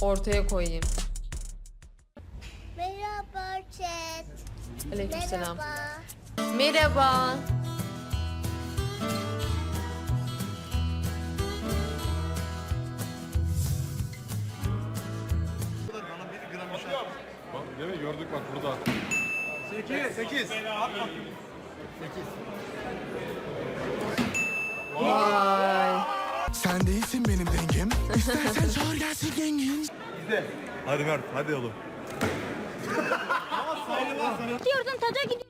ortaya koyayım. Merhaba chat. Aleykümselam. Merhaba. Merhaba. Bak değil mi? Gördük bak burada. 8 8. Vay. Sen değilsin benim dengem. İstersen çağır gelsin yengin. Hadi Mert hadi oğlum. Diyordun taca gidiyorum.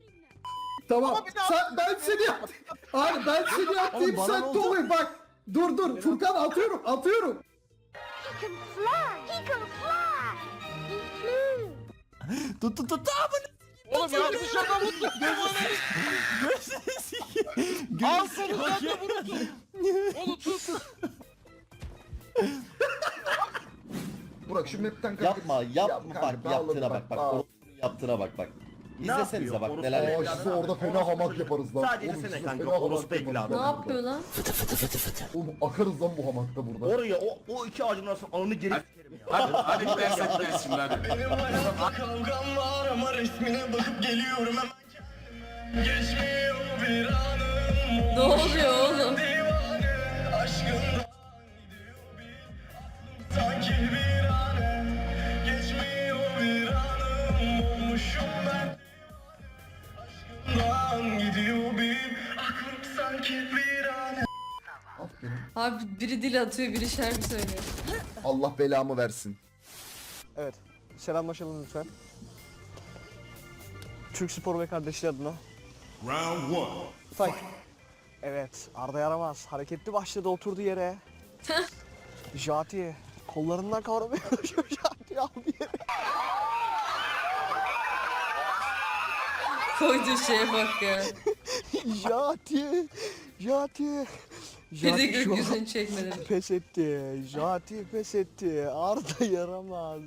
Tamam. Sen, ben seni yaptım. Abi ben seni yaptım. Sen Tolga bak. Dur dur. Furkan atıyorum. Atıyorum. He can fly. He can fly. He flew. Tut tut tut. Oğlum yanlış şaka vurdum. Al seni ben de vurayım. Oğlum tut. Burak şu map'ten kalk. Yapma yapma Yap kanka, bak dağılın yaptığına bak bak. Oğlum Yaptığına bak bak. İzlesenize bak neler Aa yapıyor. size orada fena hamak yaparız lan. Sadece Oğlum, desene size kanka, fena hamak orospu yaparız evladı. Ne lan yapıyor lan? Oğlum akarız lan bu hamakta burada. Oraya o, o iki ağacın arasına ananı geri sikerim ya. Hadi hadi gidersek gideriz şimdi hadi. Benim hayatta kavgam var ama resmine bakıp geliyorum hemen kendime. Geçmiyor bir anım Ne oluyor Abi biri dil atıyor, biri şarkı söylüyor. Allah belamı versin. Evet. Selamlaşalım lütfen. Türk Spor ve kardeşleri adına. Round 1. Fight. Evet. Arda Yaramaz. Hareketli başladı oturdu yere. Jati. Kollarından kavramaya çalışıyor Jati aldı yere. Koyduğu şeye bak ya. Jati. Jati. Bir de Jati şu an gökyüzünü çekmedi. pes etti. Jati pes etti. Arda Yaramaz.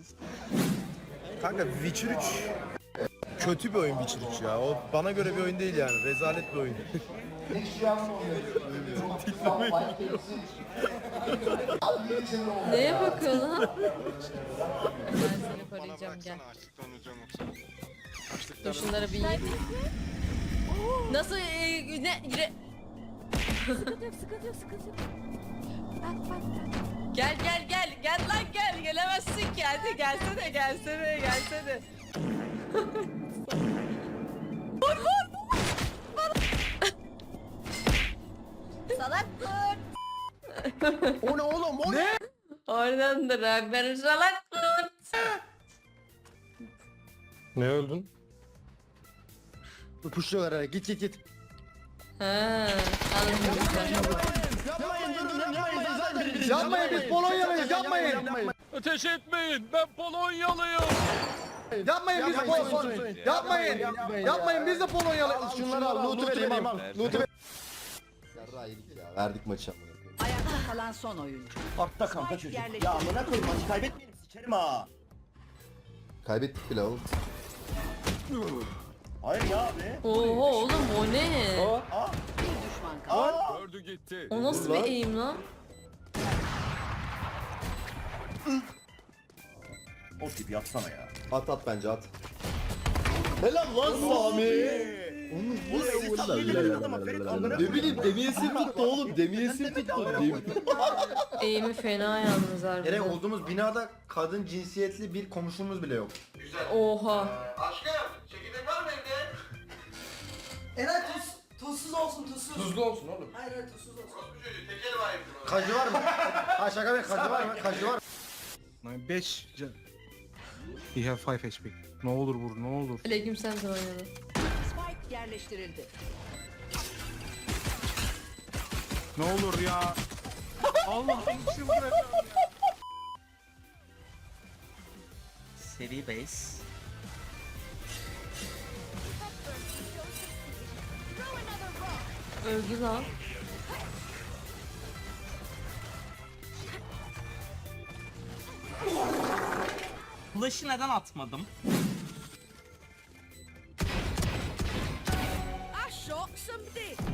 Kanka Witcher 3 kötü bir oyun Witcher 3 ya. O bana göre bir oyun değil yani. Rezalet bir oyun. Neye bakıyor lan? Ben seni koruyacağım gel. Dur şunları bir yiyeyim. Nasıl e, ne re- Sıkıntı yok, sıkıntı yok, sıkıntı yok. Bak bak bak. Gel gel gel gel lan gel gelemezsin ki hadi gelsene gelsene gelsene. Salak kurt. o ne oğlum o ne? Oradandır abi ben salak kurt. Ne öldün? Puşluyorlar herhalde git git git. Ha, anladım. Yapmayın durun yapmayın zaten birbirinizi Yapmayın biz Polonyalıyız yapmayın. Ateş etmeyin ben Polonyalıyım. Yapmayın biz Polonyalıyız. Yapmayın. Yapmayın biz de Polonyalıyız. Şunları al loot'u vereyim al. Loot'u. Verdik maçı amına koyayım. Ayakta kalan son oyuncu. Artta kanka çocuk. Ya amına koyayım maçı kaybetmeyelim sikerim ha. Kaybettik bile oğlum. Hayır ya abi. Oho oğlum o ne? Bir düşman kaldı. Gördü gitti. O nasıl bir eğim lan? O tip yapsana ya. At at bence at. Helal lan Sami. Ne bileyim demiyesim tuttu oğlum demiyesim tuttu. Eğimi fena yalnız Eren harbiden. olduğumuz binada kadın cinsiyetli bir komşumuz bile yok. Oha. Aşkım, Eray tuz, tuzsuz olsun tuzsuz. Tuzlu olsun oğlum. Hayır hayır tuzsuz olsun. Orospu çocuğu, tekel var evde. Kacı var mı? ha şaka be, kacı var mı? Kacı var mı? 5 He have 5 HP. Ne olur vur ne olur. Aleyküm sen de oynadı. Spike yerleştirildi. Ne olur ya. Allah'ım çıldıracağım ya. Seri base. Öldü lan. Flash'ı neden atmadım?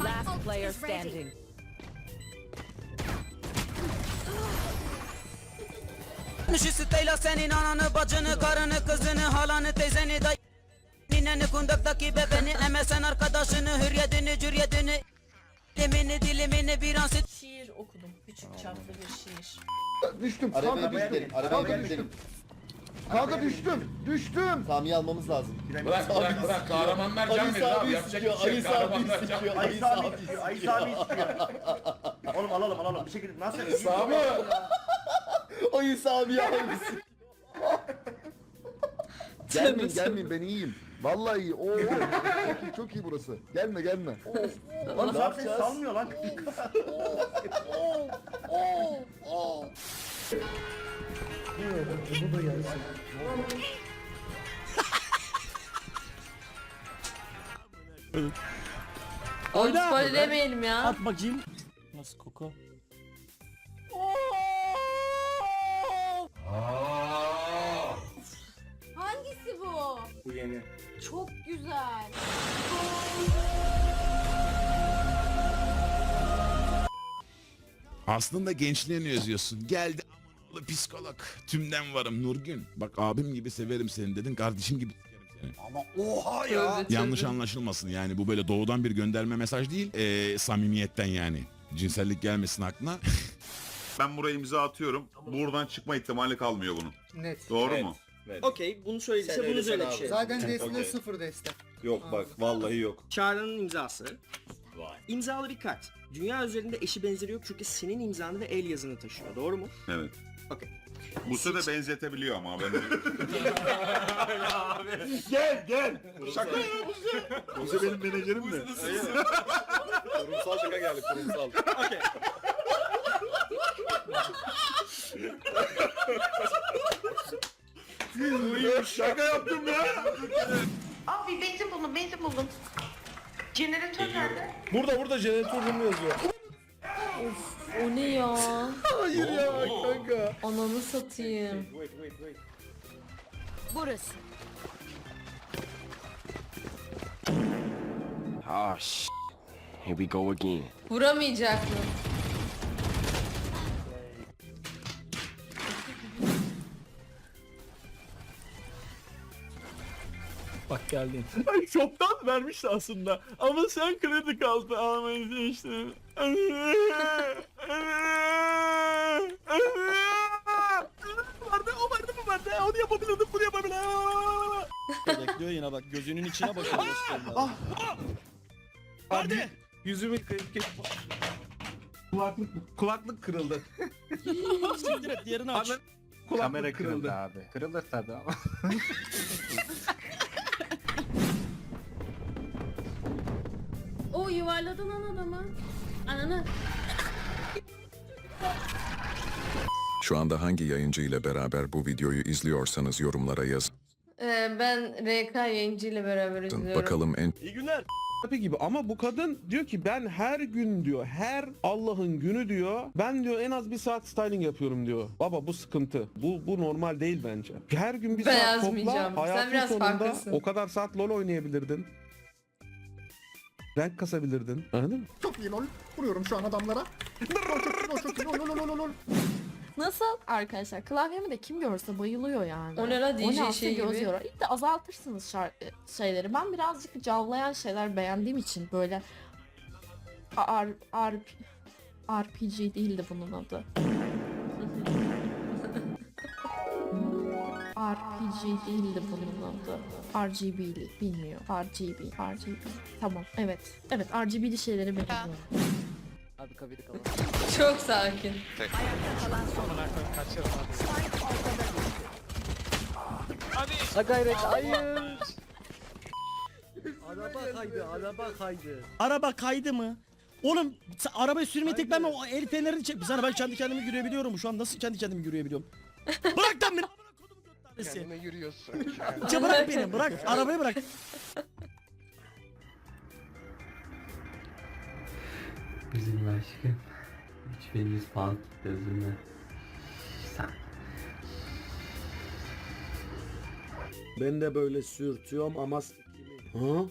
Last player standing. Konuşu siteyle senin ananı, bacını, karını, kızını, halanı, teyzeni, dayı Nineni, kundaktaki bebeni, emesen arkadaşını, hürriyetini, cürriyetini Dilimini, dilimini bir an sit Şiir okudum. Küçük çaplı bir şiir. Düştüm. Arabaya Kanka gidelim. düştüm. Arabaya Kanka bin düştüm. gidelim. Kanka düştüm. Düştüm. Sami'yi almamız lazım. Bırak bırak bırak kahramanlar can verir abi yapacak bir istiyor. şey Ali yok. Sami Kahramanlar can verir. Ali Sami istiyor. Ali Sami istiyor. Oğlum alalım alalım bir şekilde nasıl? Sami. Ali Sami'yi almışsın. Gelmeyin gelmeyin ben iyiyim. Vallahi iyi. Oo, çok iyi çok iyi burası. Gelme gelme. Oğlum Ne zaten yapacağız? salmıyor lan. Oğlum spoiler demeyelim ya. At bakayım. Nasıl koku? Bu? Yeni. Çok güzel. Aslında gençliğini özlüyorsun. Geldi aman oğlu psikolog. Tümden varım Nurgün. Bak abim gibi severim seni dedin. Kardeşim gibi sikerim seni. Ama oha ya. Yanlış anlaşılmasın yani bu böyle doğudan bir gönderme mesaj değil. Ee, samimiyetten yani. Cinsellik gelmesin aklına. Ben buraya imza atıyorum. Buradan çıkma ihtimali kalmıyor bunun. Net. Doğru mu? Okey bunu söylediyse bunu söyle bir şey. Zaten destine sıfır deste. Yok bak vallahi yok. Çağrı'nın imzası. İmzalı bir kart. Dünya üzerinde eşi benzeri yok çünkü senin imzanı ve el yazını taşıyor. Doğru mu? Evet. Okey. Bu de benzetebiliyor ama ben Gel gel. Şaka ya Buse benim menajerim de. Kurumsal şaka geldi kurumsal. Okey. Şaka yaptım ya. Abi benzin buldum benzin buldum. Jeneratör nerede? Burada burada jeneratör rumu yazıyor. O ne ya? Hayır ya kanka. Ananı satayım. Burası. Ah sh Here we go again. Vuramayacak mı? Bak geldin. Ay çoktan vermişti aslında. Ama sen kredi kaldı almayı işte. vardı o vardı bu vardı. Onu yapabilirdim bunu yapabilirdim. Bekliyor yine bak gözünün içine bakıyor. Ah! Vardı. Yüzümü kulaklık kulaklık kırıldı. Siktir et diğerini aç. Kulaklık kırıldı. abi. Kırılır tabii ama. yuvarladın lan adamı. Ananı. Şu anda hangi yayıncı ile beraber bu videoyu izliyorsanız yorumlara yazın. Ee, ben RK yayıncı ile beraber izliyorum. Bakalım en İyi günler. gibi ama bu kadın diyor ki ben her gün diyor her Allah'ın günü diyor ben diyor en az bir saat styling yapıyorum diyor. Baba bu sıkıntı. Bu bu normal değil bence. Her gün bir Ben saat yazmayacağım. topla Sen hayatın biraz sonunda farklısın. o kadar saat LoL oynayabilirdin. Renk kasabilirdin. Anladın mı? Çok iyi lol. Vuruyorum şu an adamlara. Lol çok iyi lol çok iyi lol lol lol lol lol. Nasıl arkadaşlar? Klavyemi de kim görse bayılıyor yani. O ne la, DJ şey gibi? göz yorar. İlk de azaltırsınız şarkı şeyleri. Ben birazcık cavlayan şeyler beğendiğim için böyle R, R, RPG değildi bunun adı. RPG değildi bunun adı. RGB'li bilmiyor. RGB, RGB. Tamam, evet. Evet, RGB'li şeyleri beğeniyorum. Çok sakin. Ha gayret hayır. Araba kaydı, araba kaydı. Araba kaydı mı? Oğlum sen arabayı sürmeyi tek ben mi? O el fenerini çek. Sana ben kendi kendimi görebiliyorum. Şu an nasıl kendi kendimi görebiliyorum? Bırak lan beni. Kendime yürüyorsun. bırak beni bırak. Arabayı bırak. Üzülme aşkım. 3100 pound gitti üzülme. Sen. Ben de böyle sürtüyorum ama Ha?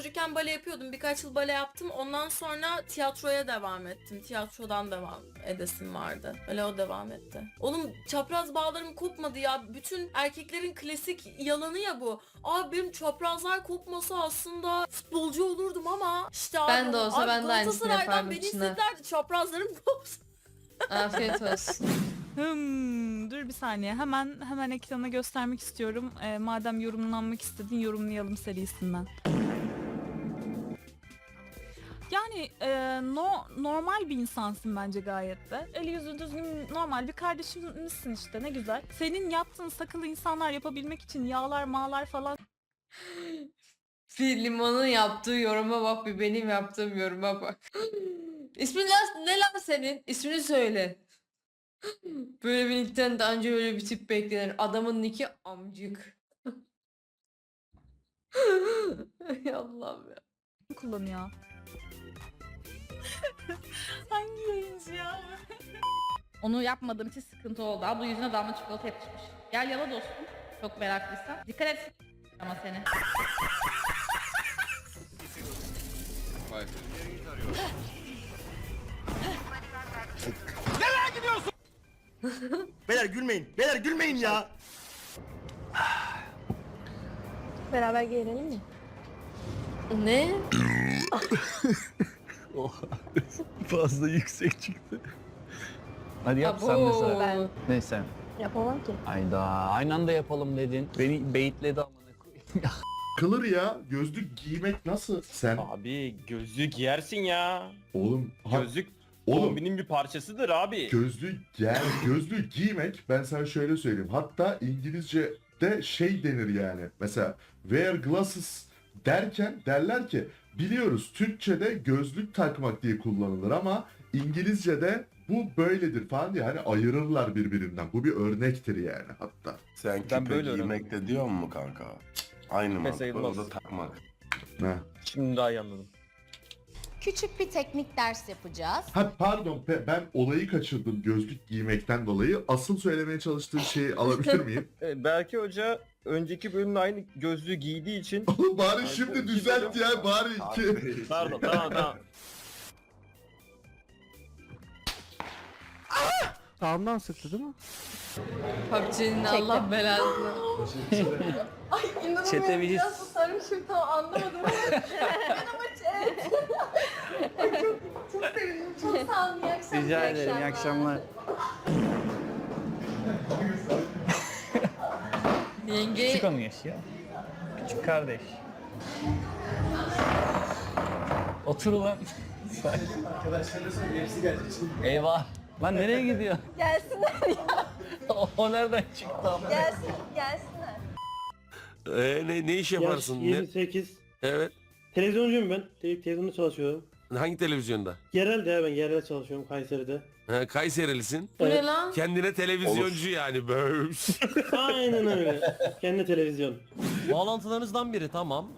Çocukken bale yapıyordum. Birkaç yıl bale yaptım. Ondan sonra tiyatroya devam ettim. Tiyatrodan devam edesim vardı. Öyle o devam etti. Oğlum çapraz bağlarım kopmadı ya. Bütün erkeklerin klasik yalanı ya bu. Abi benim çaprazlar kopmasa aslında futbolcu olurdum ama işte abi, Ben de olsa abi ben de aynısını yapardım beni istediler çaprazlarım kopsun. Afiyet olsun. Hmm, dur bir saniye. Hemen hemen ekrana göstermek istiyorum. Ee, madem yorumlanmak istedin yorumlayalım serisinden. Yani e, no, normal bir insansın bence gayet de. Eli yüzü düzgün normal bir kardeşimizsin işte ne güzel. Senin yaptığın sakılı insanlar yapabilmek için yağlar mağlar falan Bir limonun yaptığı yoruma bak bir benim yaptığım yoruma bak. İsmin lan, ne lan senin? İsmini söyle. Böyle bir nickten daha önce böyle bir tip beklenir. Adamın nicki amcık. Ay Allah'ım ya. kullanıyor. Hangi yayıncı ya? Onu yapmadığım için sıkıntı oldu. Abla yüzüne damla çikolata yapışmış. Gel yala dostum. Çok meraklıysan. Dikkat et ama seni. Beyler gülmeyin. Beyler gülmeyin ya. Beraber giyinelim mi? Ne? Fazla yüksek çıktı. Hadi yap sen mesela. Neyse. Yapamam ki. Ayda aynı anda yapalım dedin. Beni beyitledi amına koyayım. Kılır ya. Gözlük giymek nasıl? Sen Abi gözlüğü giyersin ya. oğlum ha, Gözlük oğlum kombinin bir parçasıdır abi. gözlük gel gözlük giymek ben sana şöyle söyleyeyim. Hatta İngilizce'de şey denir yani. Mesela wear glasses derken derler ki biliyoruz Türkçe'de gözlük takmak diye kullanılır ama İngilizce'de bu böyledir falan diye hani ayırırlar birbirinden. Bu bir örnektir yani hatta. Sen Ben küpe böyle giymek de diyor mu kanka? Aynı Küpe sayılmaz. o da takmak. Ha. Şimdi daha iyi anladım. Küçük bir teknik ders yapacağız. Ha pardon pe- ben olayı kaçırdım gözlük giymekten dolayı. Asıl söylemeye çalıştığım şeyi alabilir miyim? belki hoca önceki bölümde aynı gözlüğü giydiği için Oğlum bari şimdi düzelt ya bari iki. Pardon tamam tamam. Sağımdan sıktı değil mi? PUBG'nin Allah belasını. Ay inanamıyorum. Çete bir his. Biraz sarmışım tam anlamadım. ben ama chat. Ay çok, çok sevindim. Çok sağ olun. İyi akşamlar. Rica ederim. İyi akşamlar. Yenge Küçük onu yaş ya. Küçük kardeş. Otur ulan. Eyvah. Lan nereye gidiyor? gelsinler ya. o, o nereden çıktı ama? Gelsin, gelsinler. Ee, ne, ne iş yaparsın? 28. Evet. Televizyoncuyum ben. Te- televizyonda çalışıyorum. Hangi televizyonda? Yerelde ben yerelde çalışıyorum Kayseri'de. Ha, Kayserilisin. Bu ne lan? Kendine televizyoncu yani. Böyle. Aynen öyle. Kendi televizyon. Bağlantılarınızdan biri tamam.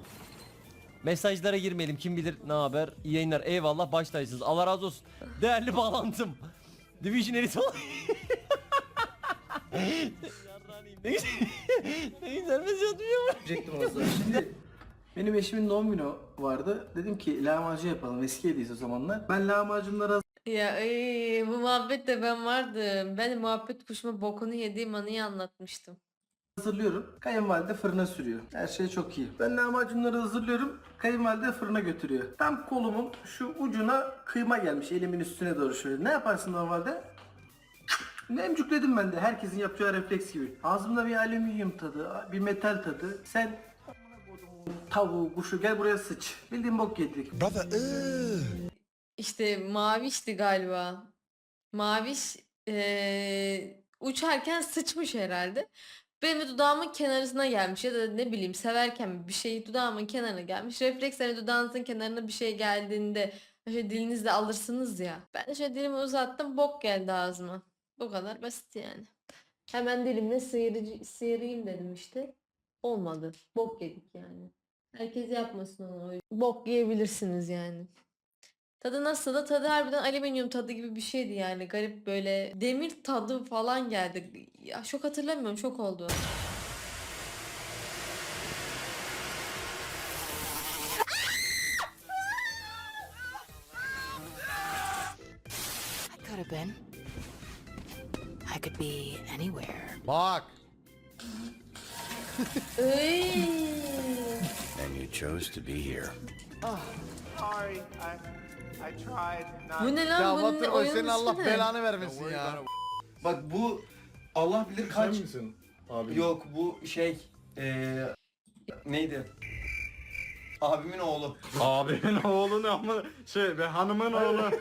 Mesajlara girmeyelim kim bilir ne haber. İyi yayınlar eyvallah başlaysınız. Allah razı olsun. Değerli bağlantım. Division Elite ol- Yarrağınıyım. ne güzel. ne güzel mesaj atmıyor Şimdi benim eşimin doğum günü vardı. Dedim ki lahmacun yapalım. Eskiyedeyiz o zamanlar. Ben lahmacunları Ya ay, bu muhabbette ben vardım. Ben muhabbet kuşuma bokunu yediğim anıyı anlatmıştım. hazırlıyorum. Kayınvalide fırına sürüyor. Her şey çok iyi. Ben lahmacunları hazırlıyorum. Kayınvalide fırına götürüyor. Tam kolumun şu ucuna kıyma gelmiş. Elimin üstüne doğru şöyle. Ne yaparsın normalde? Ne emcükledim ben de. Herkesin yapacağı refleks gibi. Ağzımda bir alüminyum tadı, bir metal tadı. Sen tavuğu, kuşu gel buraya sıç. Bildiğin bok yedik. İşte Maviş'ti galiba. Maviş eee, uçarken sıçmış herhalde. Benim de dudağımın kenarına gelmiş ya da ne bileyim severken bir şey dudağımın kenarına gelmiş. Refleks hani dudağınızın kenarına bir şey geldiğinde şöyle dilinizle alırsınız ya. Ben de şöyle dilimi uzattım bok geldi ağzıma. Bu kadar basit yani. Hemen dilimle sıyırıcı, sıyırayım dedim işte. Olmadı. Bok yedik yani. Herkes yapmasın onu. Bok yiyebilirsiniz yani. Tadı nasıl da tadı harbiden alüminyum tadı gibi bir şeydi yani. Garip böyle demir tadı falan geldi. Ya şok hatırlamıyorum şok oldu. I could have been. I could be anywhere. Bak. And you chose to be here. Oh, sorry, I bu ne lan? Ya Bunun Batır o oyunun senin Allah ne? belanı vermesin ya. Bak bu Allah bilir kaç. misin? Abi. Yok bu şey eee neydi? Abimin oğlu. Abimin oğlu ne ama şey ve hanımın oğlu.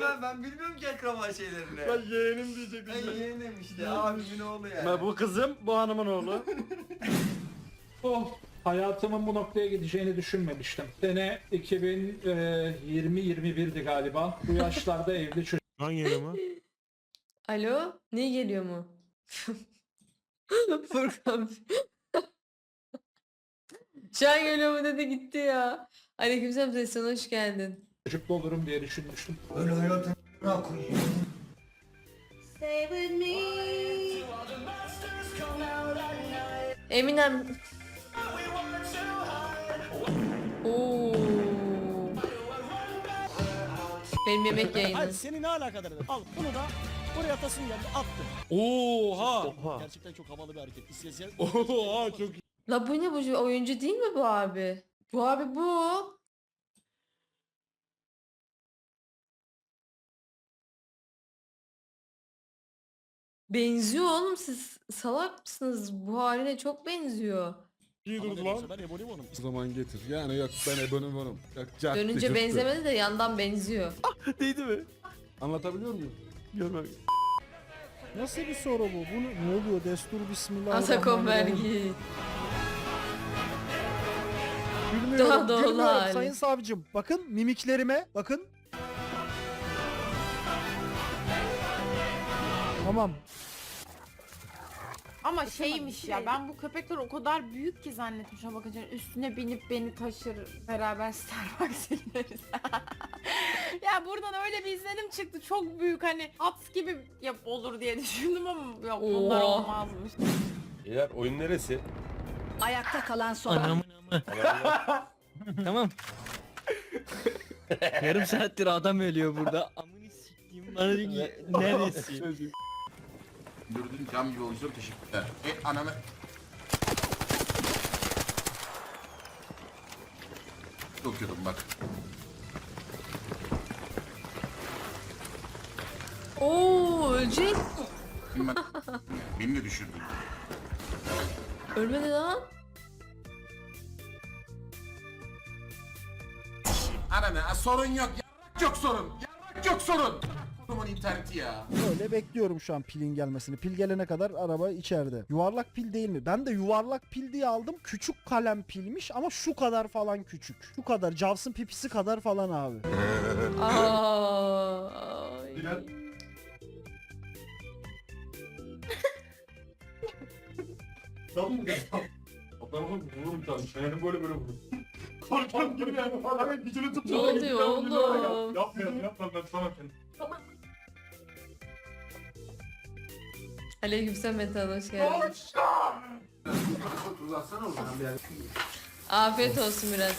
Ben, ben bilmiyorum ki akraba şeylerini. ben yeğenim diyecektim. Ben yeğenim işte abimin oğlu yani. Ben bu kızım bu hanımın oğlu. Oh, hayatımın bu noktaya gideceğini düşünmemiştim. Sene 2020-21'di galiba. Bu yaşlarda evli çocuk. Hangi eleman? Alo? Ne geliyor mu? Furkan. Şu an geliyor mu dedi gitti ya. Aleykümselam Zeysan hoş geldin. çocuklu olurum diye düşünmüştüm. Öyle hayatım koyayım. Eminem. Oo. Benim yemek yayını. Hadi seni ne alakadar eder? Al bunu da buraya atasın geldi attım. Oha. Gerçekten çok havalı bir hareket. İstesen Oha çok La bu ne bu oyuncu değil mi bu abi? Bu abi bu. Benziyor oğlum siz salak mısınız? Bu haline çok benziyor. İyi durdu lan. ben Ebonimo'num. O zaman getir. Yani yok ben Ebonimo'num. Yok caktı, Dönünce cırttı. benzemedi de yandan benziyor. Değdi mi? Anlatabiliyor muyum? Görmem. Nasıl bir soru bu? Bunu ne oluyor? Destur bismillah. Atakon vergi. Gülmüyorum, Daha doğal gülmüyorum hali. sayın savcım. Bakın mimiklerime bakın. Tamam. Ama şeymiş ya ben bu köpekler o kadar büyük ki zannetmişim bakınca üstüne binip beni taşır beraber Starbucks'a gideriz. ya buradan öyle bir izlenim çıktı çok büyük hani at gibi yap olur diye düşündüm ama yok bunlar Oha. olmazmış. Beyler oyun neresi? Ayakta kalan son Tamam. Yarım saattir adam ölüyor burada. Amını sikeyim bana diyor ki neresi? Gördüğün cam gibi oluşuyor teşekkürler. E ananı. Kötü bak. Oo ölecek. Ben, beni de düşürdün. Ölmedi lan. Ananı a, sorun yok. Yarrak yok sorun. Yarrak yok sorun. Kurumun interneti ya. Öyle bekliyorum şu an pilin gelmesini. Pil gelene kadar araba içeride. Yuvarlak pil değil mi? Ben de yuvarlak pil diye aldım. Küçük kalem pilmiş ama şu kadar falan küçük. Şu kadar. Jaws'ın pipisi kadar falan abi. Aa. ay. Tamam mı? Adamı vururum bir tane. Yani böyle böyle vururum. Korkam gibi yani. Adamın gücünü Ne tutuyor. oluyor oğlum? Yapmayalım yapma ben tamam kendim. Aleykümselam Metehan hoş geldin. Uzatsana o zaman bir yer. Afiyet olsun Murat.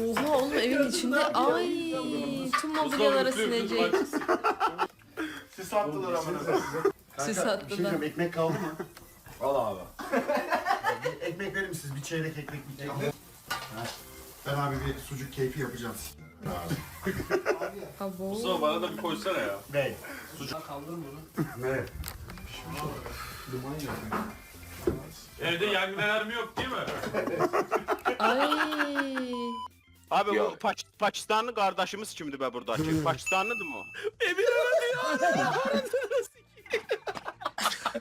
Oha oğlum evin içinde ay tüm mobilyalara sinecek. Siz sattılar amına. Siz Bir şey diyeceğim ekmek kaldı mı? Al abi. ekmek verir misiniz? Bir çeyrek ekmek bir çeyrek. Ha. Ben abi bir sucuk keyfi yapacağım. Abi. Abo. bana da bir koysana ya. Ne? Sucuk kaldır mı? Ne? Evde yangın alarmı yok değil mi? Ay. Abi bu Paç Pakistanlı kardeşimiz kimdi be burada? Kim Pakistanlıdı mı? o?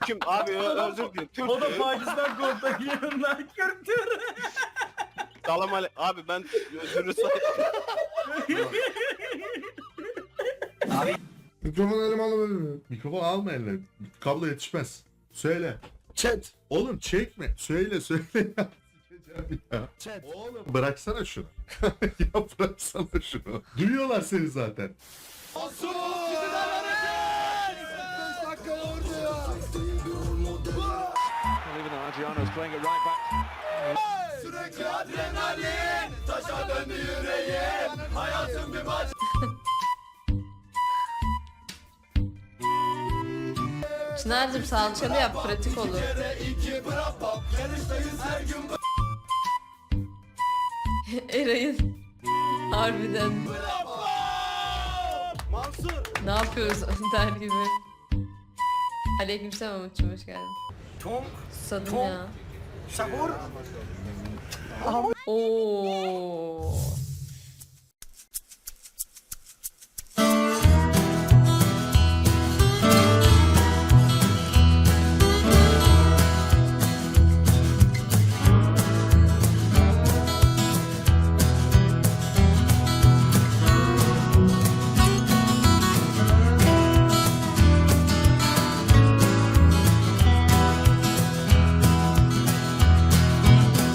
Kim abi özür dilerim. Türk. O da Pakistan kontaklarından kırdı. Salam ale- Abi ben özürlü say. Mikrofon elime alamıyorum. Mikrofon alma eline. Kablo yetişmez. Söyle. Chat. Oğlum çekme. Söyle söyle ya. Sikeceğim ya. Chat. Oğlum bıraksana şunu. ya bıraksana şunu. Duyuyorlar seni zaten. Adriano's playing it right back. Sürekli adrenalin. Taşa Çınar'cığım salçalı yap pratik olur. Eray'ın harbiden ne yapıyoruz der gibi. Aleykümselam Umut'cum hoş geldin. Susadım ya. Sahur. 오.